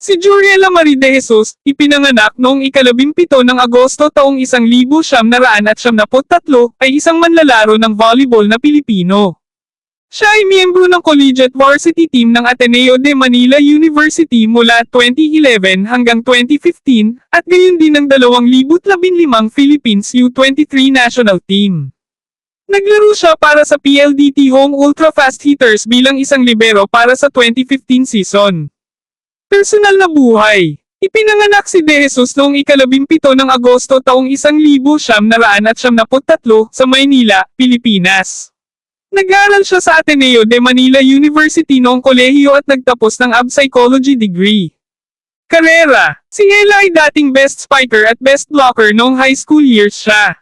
Si Juriela Marie de Jesus, ipinanganak noong ikalabimpito ng Agosto taong isang libo siyam naraan at siyam naput tatlo, ay isang manlalaro ng volleyball na Pilipino. Siya ay miyembro ng collegiate varsity team ng Ateneo de Manila University mula 2011 hanggang 2015, at gayon din ng 2015 Philippines U23 national team. Naglaro siya para sa PLDT Home Ultra Fast Hitters bilang isang libero para sa 2015 season. Personal na buhay. Ipinanganak si De Jesus noong ikalabimpito ng Agosto taong isang libo siyam naraan at siyam naput tatlo sa Maynila, Pilipinas. Nag-aaral siya sa Ateneo de Manila University noong kolehiyo at nagtapos ng Ab Psychology degree. Karera. Si Ella ay dating best spiker at best blocker noong high school years siya.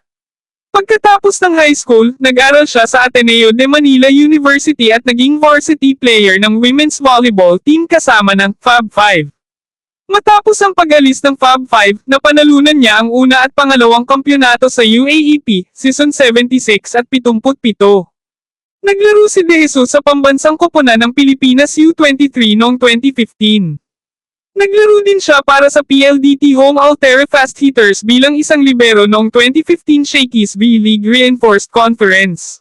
Pagkatapos ng high school, nag-aral siya sa Ateneo de Manila University at naging varsity player ng women's volleyball team kasama ng Fab 5. Matapos ang pag-alis ng Fab 5, napanalunan niya ang una at pangalawang kampyonato sa UAEP, Season 76 at 77. Naglaro si De Jesus sa pambansang koponan ng Pilipinas U23 noong 2015. Naglaro din siya para sa PLDT Home Altere Fast Hitters bilang isang libero noong 2015 Shakey's V-League Reinforced Conference.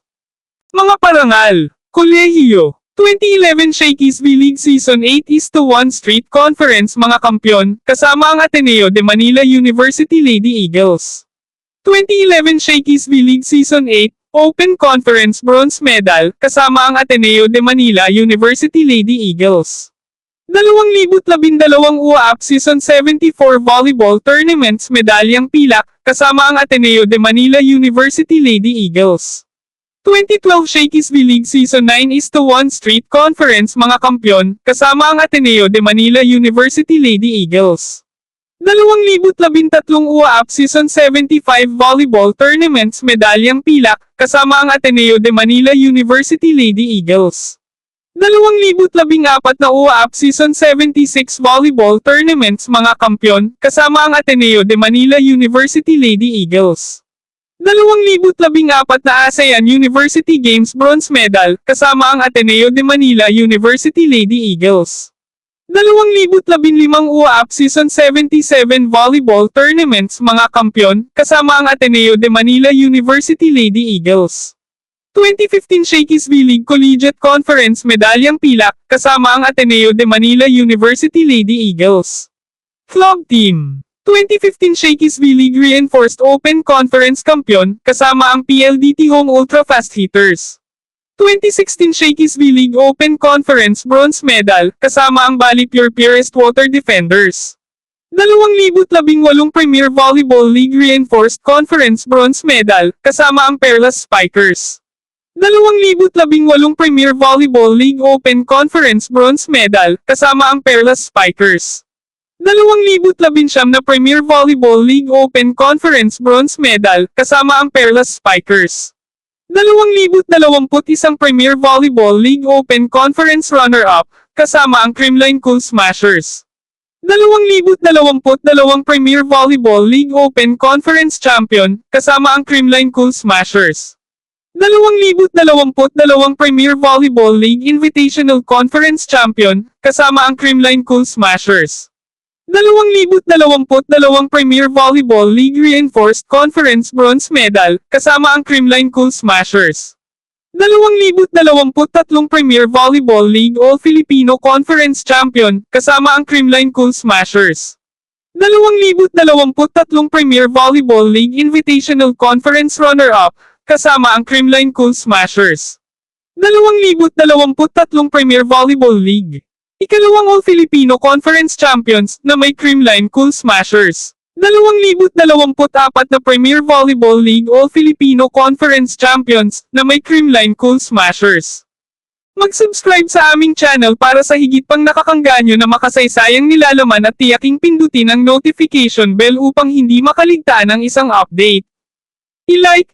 Mga parangal, kolehiyo, 2011 Shakey's V-League Season 8 is to 1 Street Conference mga kampyon, kasama ang Ateneo de Manila University Lady Eagles. 2011 Shakey's V-League Season 8, Open Conference Bronze Medal, kasama ang Ateneo de Manila University Lady Eagles. 2012 UAAP Season 74 Volleyball Tournaments Medalyang Pilak, kasama ang Ateneo de Manila University Lady Eagles. 2012 Shakey's V-League Season 9 is to 1 Street Conference mga kampyon, kasama ang Ateneo de Manila University Lady Eagles. 2013 UAAP Season 75 Volleyball Tournaments Medalyang Pilak, kasama ang Ateneo de Manila University Lady Eagles. 2014 na UAAP Season 76 Volleyball Tournaments mga kampyon, kasama ang Ateneo de Manila University Lady Eagles. 2014 na ASEAN University Games Bronze Medal, kasama ang Ateneo de Manila University Lady Eagles. 2015 UAAP Season 77 Volleyball Tournaments mga kampyon, kasama ang Ateneo de Manila University Lady Eagles. 2015 Shakey's V-League Collegiate Conference Medalyang Pilak, kasama ang Ateneo de Manila University Lady Eagles. Club Team 2015 Shakey's V-League Reinforced Open Conference Kampiyon, kasama ang PLDT Home Ultra Fast Hitters. 2016 Shakey's V-League Open Conference Bronze Medal, kasama ang Bali Pure Purest Water Defenders. 2018 Premier Volleyball League Reinforced Conference Bronze Medal, kasama ang Perlas Spikers. 2018 Premier Volleyball League Open Conference Bronze Medal, kasama ang Perlas Spikers. 2019 na Premier Volleyball League Open Conference Bronze Medal, kasama ang Perlas Spikers. 2021 Premier Volleyball League Open Conference Runner-Up, kasama ang Creamline Cool Smashers. 2022 Premier Volleyball League Open Conference Champion, kasama ang Creamline Cool Smashers. 2022 Premier Volleyball League Invitational Conference Champion, kasama ang Creamline Cool Smashers. 2022 Premier Volleyball League Reinforced Conference Bronze Medal, kasama ang Creamline Cool Smashers. 2023 Premier Volleyball League All-Filipino Conference Champion, kasama ang Creamline Cool Smashers. 2023 Premier Volleyball League Invitational Conference Runner-Up, kasama ang Creamline Cool Smashers. 2023 Premier Volleyball League. Ikalawang All-Filipino Conference Champions na may Creamline Cool Smashers. 2024 na Premier Volleyball League All-Filipino Conference Champions na may Creamline Cool Smashers. Mag-subscribe sa aming channel para sa higit pang nakakangganyo na makasaysayang nilalaman at tiyaking pindutin ang notification bell upang hindi makaligtaan ang isang update. I-like,